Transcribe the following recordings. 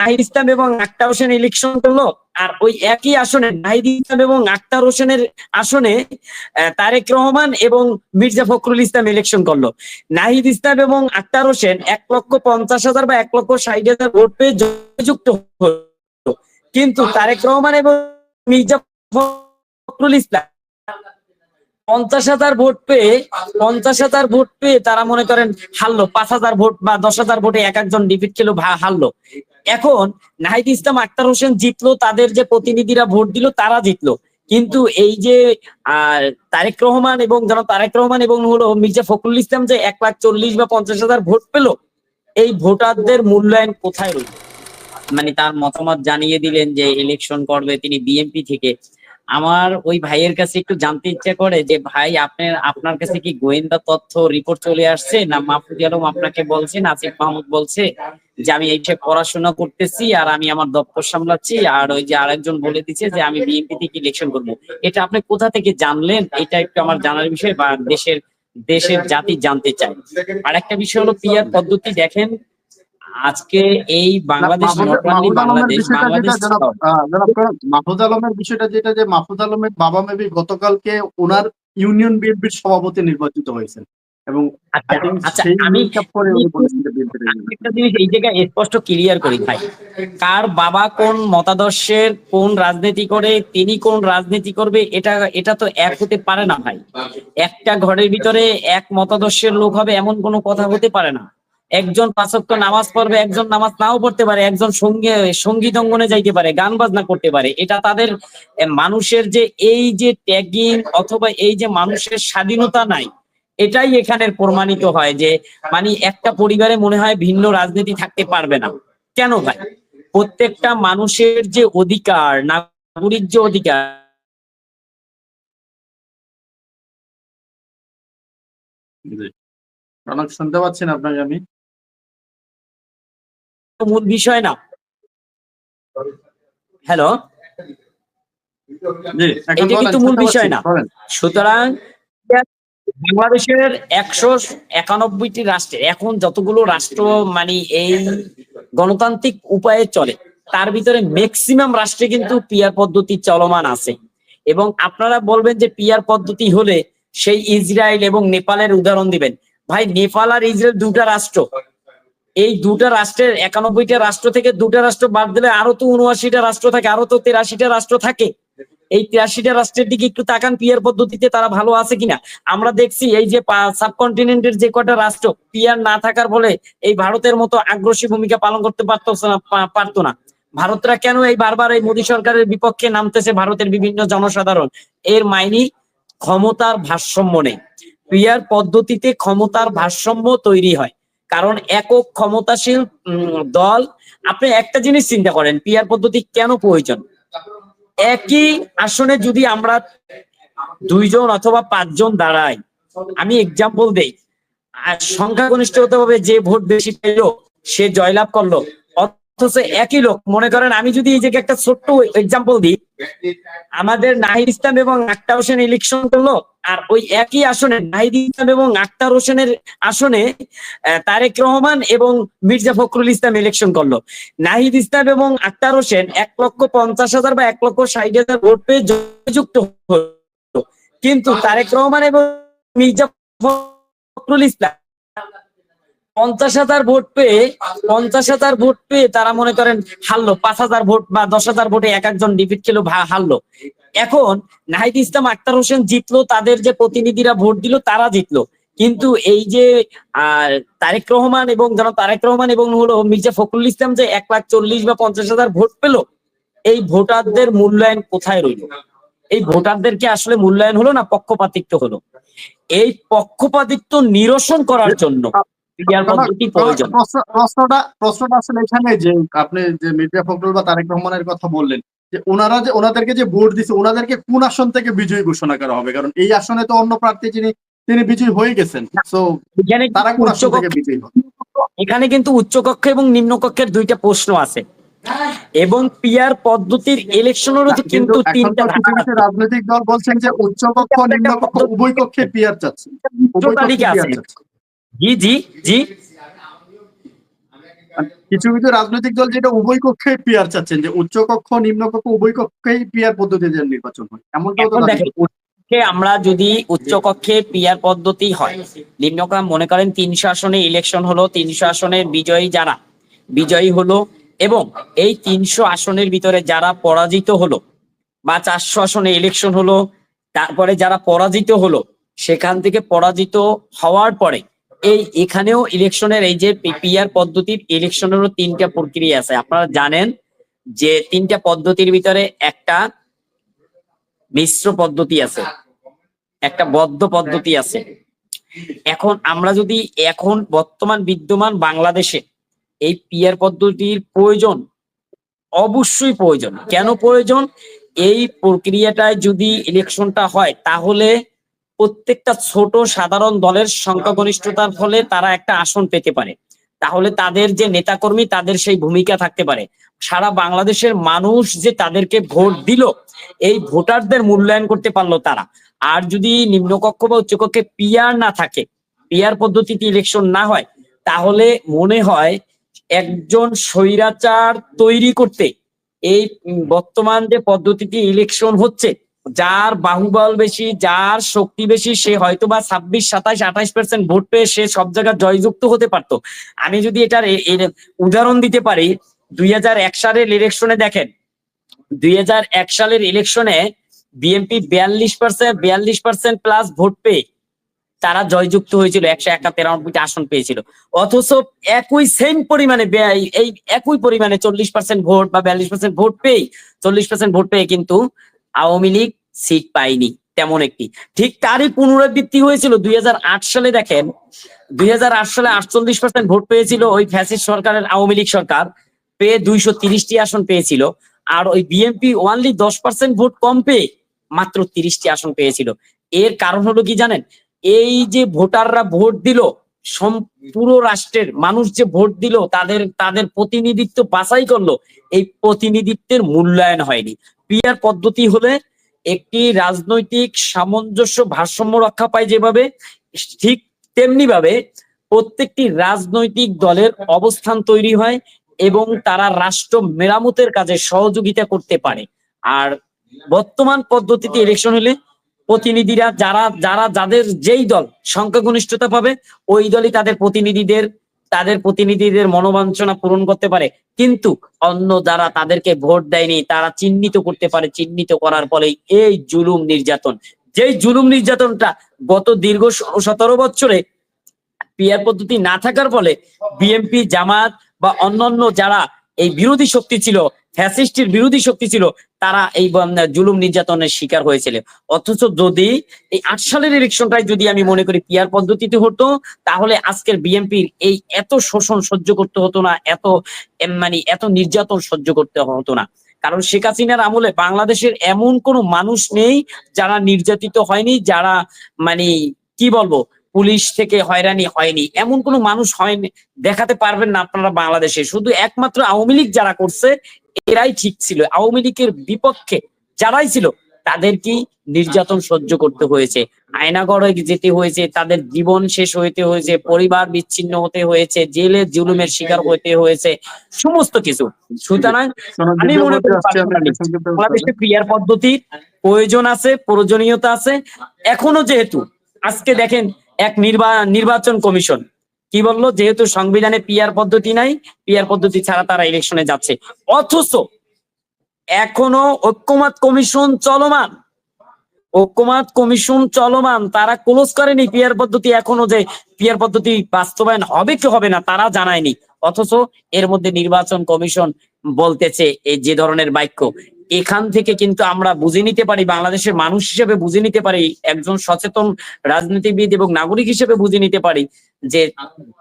নাহিদ ইসলাম এবং আক্তার হোসেন ইলেকশন করল। আর ওই একই আসনে নাহিদ ইসলাম এবং আক্তার হোসেনের আসনে তারেক রহমান এবং মির্জা ফখরুল ইসলাম ইলেকশন করল। নাহিদ ইসলাম এবং আক্তার হোসেন এক লক্ষ পঞ্চাশ হাজার বা এক লক্ষ ষাট হাজার ভোট পেয়ে যুক্ত হলো। কিন্তু তারেক রহমান এবং মির্জা ফখরুল ইসলাম পঞ্চাশ হাজার ভোট পেয়ে, পঞ্চাশ হাজার ভোট পেয়ে তারা মনে করেন হারলো। পাঁচ হাজার ভোট বা দশ হাজার ভোটে এক একজন ডিফিট খেলো হারলো। এখন নাহিদ ইসলাম আক্তার হোসেন জিতলো, তাদের যে প্রতিনিধিরা ভোট দিল, তারা জিতলো। কিন্তু এই যে তারেক রহমান এবং যেন তারেক রহমান এবং হলো মির্জা ফখরুল ইসলাম যে এক লাখ চল্লিশ বা পঞ্চাশ হাজার ভোট পেল, এই ভোটারদের মূল্যায়ন কোথায় রইল? মানে তার মতামত জানিয়ে দিলেন যে ইলেকশন করবে তিনি বিএনপি থেকে। আমার ওই ভাইয়ের কাছে একটু জানতে ইচ্ছা করে যে, ভাই, আপনার আপনার কাছে কি গোয়েন্দা তথ্য রিপোর্ট চলে আসছে না মাহফুজ আলম আপনাকে বলছেন আসিফ মাহমুদ বলছে যে আমি এইসব পড়াশোনা করতেছি আর আমি আমার দপ্তর সামলাচ্ছি আর ওই যে আরেকজন বলে দিচ্ছে যে আমি বিএনপি থেকে ইলেকশন করব এটা আপনি কোথা থেকে জানলেন? এটা একটু আমার জানার বিষয় বা দেশের দেশের জাতি জানতে চাই আর একটা বিষয় হলো পিয়ার পদ্ধতি দেখেন আজকে এই বাংলাদেশ মাহমুদ আলমের বাংলাদেশ বিষয়টা যেটা মাহফুজ আলমের বিষয়টা যে মাহফুজ আলমের বাবা মেবি গতকালকে ওনার ইউনিয়ন বিএনপির সভাপতি নির্বাচিত হয়েছেন এবং আচ্ছা আচ্ছা আমি একটা জিনিস এই জায়গায় স্পষ্ট ক্লিয়ার করি ভাই। কার বাবা কোন মতাদর্শের কোন রাজনীতি করে তিনি কোন রাজনীতি করবে এটা এটা তো এক হতে পারে না ভাই। একটা ঘরের ভিতরে এক মতাদর্শের লোক হবে এমন কোনো কথা হতে পারে না। একজন পাঁচক্য নামাজ পড়বে, একজন নামাজ নাও পড়তে পারে, একজন সঙ্গী, সংগীত অঙ্গনে যাইতে পারে, গান বাজনা করতে পারে। এটা তাদের মানুষের যে এই যে ট্যাগিং অথবা এই যে মানুষের স্বাধীনতা নাই, এটাই এখানের প্রমাণিত হয় যে মানে একটা পরিবারে মনে হয় ভিন্ন রাজনীতি থাকতে পারবে না। কেন ভাই? প্রত্যেকটা মানুষের যে অধিকার, নাগরিক যে অধিকার শুনতে পাচ্ছেন আপনাকে আমি। মূল বিষয় না। হ্যালো এটা কিন্তু মূল বিষয় না। সুতরাং বাংলাদেশের একশো একানব্বইটি রাষ্ট্রে এখন যতগুলো রাষ্ট্র মানে এই গণতান্ত্রিক উপায়ে চলে তার ভিতরে ম্যাক্সিমাম রাষ্ট্রে কিন্তু পিয়ার পদ্ধতি চলমান আছে। এবং আপনারা বলবেন যে পিয়ার পদ্ধতি হলে সেই ইসরায়েল এবং নেপালের উদাহরণ দিবেন। ভাই নেপাল আর ইসরায়েল দুটা রাষ্ট্র। এই দুটা রাষ্ট্রের একানব্বইটা রাষ্ট্র থেকে দুটা রাষ্ট্র বাদ দিলে আরও তো উনআশিটা রাষ্ট্র থাকে, আরও তো তেরাশিটা রাষ্ট্র থাকে। এই তিরাশিটা রাষ্ট্রের দিকে একটু তাকান, পিয়ার পদ্ধতিতে তারা ভালো আছে কিনা। আমরা দেখছি এই যে সাবকন্টিনেন্টের যে কটা রাষ্ট্র, পিয়ার না থাকার ফলে এই ভারতের মতো আগ্রাসী ভূমিকা পালন করতে পারতো না পারতো না। ভারতরা কেন এই বারবার এই মোদী সরকারের বিপক্ষে নামতেছে ভারতের বিভিন্ন জনসাধারণ? এর মাইনি ক্ষমতার ভারসাম্য নেই। পিয়ার পদ্ধতিতে ক্ষমতার ভারসাম্য তৈরি হয়। কারণ একক ক্ষমতাশীল দল। আপনি একটা জিনিস চিন্তা করেন পিয়ার পদ্ধতি কেন প্রয়োজন? একই আসনে যদি আমরা দুইজন অথবা পাঁচজন দাঁড়াই, আমি এক্সাম্পল দেই। সংখ্যাগরিষ্ঠতা ভাবে যে ভোট বেশি পেল, সে জয়লাভ করল। অথচ একই লোক, মনে করেন আমি যদি এই জায়গায় একটা ছোট্ট এক্সাম্পল দিই, আমাদের নাহিদ ইসলাম এবং আক্তার হোসেন ইলেকশন করল আর ওই একই আসনে নাহিদ ইসলাম এবং আক্তার হোসেনের আসনে তারেক রহমান এবং মির্জা ফখরুল ইসলাম ইলেকশন করল। নাহিদ ইসলাম এবং আক্তার হোসেন এক লক্ষ পঞ্চাশ হাজার বা এক লক্ষ ষাট হাজার ভোট পেয়ে যুক্ত হলো। কিন্তু তারেক রহমান এবং মির্জা ফখরুল ইসলাম পঞ্চাশ হাজার ভোট পেয়ে, পঞ্চাশ হাজার ভোট পেয়ে তারা মনে করেন হারলো। পাঁচ হাজার ভোট বা দশ হাজার ভোটে এক একজন ডিফিট খেলো হারলো। এখন নাহিদ ইসলাম আক্তার হোসেন জিতলো তাদের যে প্রতিনিধিরা ভোট দিল তারা জিতলো। কিন্তু এই যে আর তারেক রহমান এবং যারা তারেক রহমান এবং হলো মির্জা ফখরুল ইসলাম যে এক লাখ চল্লিশ বা পঞ্চাশ হাজার ভোট পেল এই ভোটারদের মূল্যায়ন কোথায় রইল? এই ভোটারদেরকে আসলে মূল্যায়ন হলো না পক্ষপাতিত্ব হলো? এই পক্ষপাতিত্ব নিরসন করার জন্য প্রশ্নটা প্রশ্নটা আসলে এখানে যে আপনি যে মির্জা ফখরুল বা তারেক রহমানের কথা বললেন যে ওনারা যে ওনাদেরকে যে ভোট দিছে ওনাদেরকে কোন আসন থেকে বিজয়ী ঘোষণা করা হবে? কারণ এই আসনে তো অন্য প্রার্থী যিনি তিনি বিজয়ী হয়ে গেছেন। এখানে তারা কোন আসন থেকে বিজয়ী হবে এখানে কিন্তু উচ্চকক্ষ এবং নিম্নকক্ষের দুইটা প্রশ্ন আছে। এবং পিয়ার পদ্ধতির ইলেকশনেরও তো কিন্তু তিনটা রাজনৈতিক দল বলছেন যে উচ্চ কক্ষ নিম্ন উভয় কক্ষে পিয়ার চাচ্ছে। জি জি জি। কিছু কিছু রাজনৈতিক দল যেটা উভয় কক্ষে পিয়ার চাচ্ছেন যে উচ্চ কক্ষ নিম্ন কক্ষ উভয় কক্ষেই পিয়ার পদ্ধতিতে নির্বাচন হয়। এমনটাও তো আমরা যদি উচ্চ কক্ষে পিয়ার পদ্ধতি হয় নিম্নকক্ষ মনে করেন তিনশো আসনে ইলেকশন হলো তিনশো আসনের বিজয়ী যারা বিজয়ী হলো এবং এই তিনশো আসনের ভিতরে যারা পরাজিত হলো বা চারশো আসনে ইলেকশন হলো তারপরে যারা পরাজিত হলো সেখান থেকে পরাজিত হওয়ার পরে এই এখানেও ইলেকশনের এই যে পিয়ার পদ্ধতির ইলেকশনেরও তিনটা প্রক্রিয়া আছে। আপনারা জানেন যে তিনটা পদ্ধতির ভিতরে একটা মিশ্র পদ্ধতি আছে, একটা বদ্ধ পদ্ধতি আছে। এখন আমরা যদি এখন বর্তমান বিদ্যমান বাংলাদেশে এই পিয়ার পদ্ধতির প্রয়োজন, অবশ্যই প্রয়োজন। কেন প্রয়োজন? এই প্রক্রিয়াটায় যদি ইলেকশনটা হয়, তাহলে প্রত্যেকটা ছোট সাধারণ দলের সংখ্যাগরিষ্ঠতার ফলে তারা একটা আসন পেতে পারে। তাহলে তাদের যে নেতাকর্মী, তাদের সেই ভূমিকা থাকতে পারে। সারা বাংলাদেশের মানুষ যে তাদেরকে ভোট দিল, এই ভোটারদের মূল্যায়ন করতে পারল তারা। আর যদি নিম্নকক্ষ বা উচ্চকক্ষে পিয়ার না থাকে পিয়ার পদ্ধতিতে ইলেকশন না হয়, তাহলে মনে হয় একজন স্বৈরাচার তৈরি করতে এই বর্তমান যে পদ্ধতিতে ইলেকশন হচ্ছে যার বাহুবল বেশি, যার শক্তি বেশি, সে হয়তো বা ছাব্বিশ, সাতাশ, আঠাশ পার্সেন্ট ভোট পেয়ে সে সব জায়গায় জয়যুক্ত হতে পারতো। আমি যদি এটার উদাহরণ দিতে পারি, দুই এক সালের ইলেকশনে দেখেন, দুই এক সালের ইলেকশনে বিএনপি বিয়াল্লিশ পার্সেন্ট বিয়াল্লিশ পার্সেন্ট প্লাস ভোট পেয়ে তারা জয়যুক্ত হয়েছিল, একশো একাত্তরানব্বইটা আসন পেয়েছিল। অথচ একই সেম পরিমাণে এই একই পরিমাণে চল্লিশ পার্সেন্ট ভোট বা বিয়াল্লিশ পার্সেন্ট ভোট পেয়ে চল্লিশ পার্সেন্ট ভোট পেয়ে কিন্তু আওয়ামী লীগ সিট পায়নি, তেমন একটি। ঠিক তারই পুনরাবৃত্তি হয়েছিল দুই হাজার আট সালে, দেখেন। দুই হাজার আট সালে আটচল্লিশ পার্সেন্ট ভোট পেয়েছিল ওই ফ্যাসিস্ট সরকারের আওয়ামী লীগ সরকার, পেয়ে দুইশো তিরিশটি আসন পেয়েছিল। আর ওই বিএনপি ওয়ানলি দশ পার্সেন্ট ভোট কম পেয়ে মাত্র তিরিশটি আসন পেয়েছিল। এর কারণ হলো কি জানেন? এই যে ভোটাররা ভোট দিল পুরো রাষ্ট্রের মানুষ যে ভোট দিল, তাদের তাদের প্রতিনিধিত্ব বাছাই করল, এই প্রতিনিধিত্বের মূল্যায়ন হয়নি। পিয়ার পদ্ধতি হলে একটি রাজনৈতিক সামঞ্জস্য ভারসাম্য রক্ষা পায় যেভাবে, ঠিক তেমনি ভাবে প্রত্যেকটি রাজনৈতিক দলের অবস্থান তৈরি হয় এবং তারা রাষ্ট্র মেরামতের কাজে সহযোগিতা করতে পারে। আর বর্তমান পদ্ধতিতে ইলেকশন হলে প্রতিনিধিরা যারা যারা, যাদের যেই দল সংখ্যাগরিষ্ঠতা পাবে, ওই দলই তাদের প্রতিনিধিদের তাদের প্রতিনিধিদের মনোবাঞ্ছনা পূরণ করতে পারে। কিন্তু অন্য যারা তাদেরকে ভোট দেয়নি, তারা চিহ্নিত করতে পারে। চিহ্নিত করার ফলে এই জুলুম নির্যাতন। যেই জুলুম নির্যাতনটা গত দীর্ঘ সতেরো বছরে পিয়ার পদ্ধতি না থাকার ফলে বিএমপি জামাত বা অন্যান্য যারা এই বিরোধী শক্তি ছিল, ফ্যাসিস্টের বিরোধী শক্তি ছিল, তারা এই জুলুম নির্যাতনের শিকার হয়েছিল। অথচ যদি এই আট সালের ইলেকশনটাই যদি আমি মনে করি পিয়ার পদ্ধতিতে হতো, তাহলে আজকের বিএনপির এই এত শোষণ সহ্য করতে হতো না, এত মানে এত নির্যাতন সহ্য করতে হতো না। কারণ শেখ হাসিনার আমলে বাংলাদেশের এমন কোনো মানুষ নেই যারা নির্যাতিত হয়নি, যারা মানে কি বলব পুলিশ থেকে হয়রানি হয়নি। এমন কোনো মানুষ হয়নি দেখাতে পারবেন না আপনারা বাংলাদেশে। শুধু একমাত্র আওয়ামী লীগ যারা করছে এরাই ঠিক ছিল। আওয়ামী লীগের বিপক্ষে যারাই ছিল তাদেরকেই নির্যাতন সহ্য করতে হয়েছে। আয়নাগড়ে যেতে হয়েছে তাদের জীবন শেষ হইতে হয়েছে পরিবার বিচ্ছিন্ন হতে হয়েছে জেলে জুলুমের শিকার হতে হয়েছে সমস্ত কিছু। সুতরাং আমি মনে করি বাংলাদেশে ক্রিয়ার পদ্ধতির প্রয়োজন আছে প্রয়োজনীয়তা আছে। এখনও যেহেতু আজকে দেখেন এক নির্বা- নির্বাচন কমিশন। কি বলল? যেহেতু সংবিধানে পিয়ার পদ্ধতি নাই পিয়ার পদ্ধতি ছাড়া তারা ইলেকশনে যাচ্ছে। অথচ এখনও ঐক্যমত কমিশন চলমান। ঐক্যমত কমিশন চলমান। তারা ক্লোজ করেনি পিয়ার পদ্ধতি এখনও যে পিয়ার পদ্ধতি বাস্তবায়ন হবে কি হবে না, তারা জানায়নি। অথচ এর মধ্যে নির্বাচন কমিশন বলতেছে, এই যে ধরনের বাক্য এখান থেকে কিন্তু আমরা বুঝে নিতে পারি, বাংলাদেশের মানুষ হিসেবে বুঝে নিতে পারি, একজন সচেতন রাজনীতিবিদ এবং নাগরিক হিসেবে বুঝে নিতে পারি যে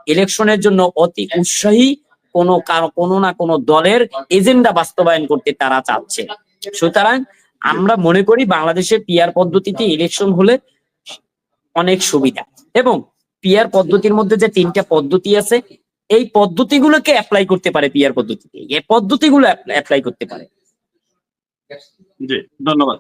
ইলেকশনের জন্য অতি উৎসাহী কোনো কোনো না কোনো দলের এজেন্ডা বাস্তবায়ন করতে তারা চাচ্ছে। সুতরাং আমরা মনে করি বাংলাদেশে পিয়ার পদ্ধতিতে ইলেকশন হলে অনেক সুবিধা এবং পিয়ার পদ্ধতির মধ্যে যে তিনটা পদ্ধতি আছে, এই পদ্ধতিগুলোকে অ্যাপ্লাই করতে পারে পিয়ার পদ্ধতিতে। এই পদ্ধতিগুলো অ্যাপ্লাই করতে পারে। জি ধন্যবাদ।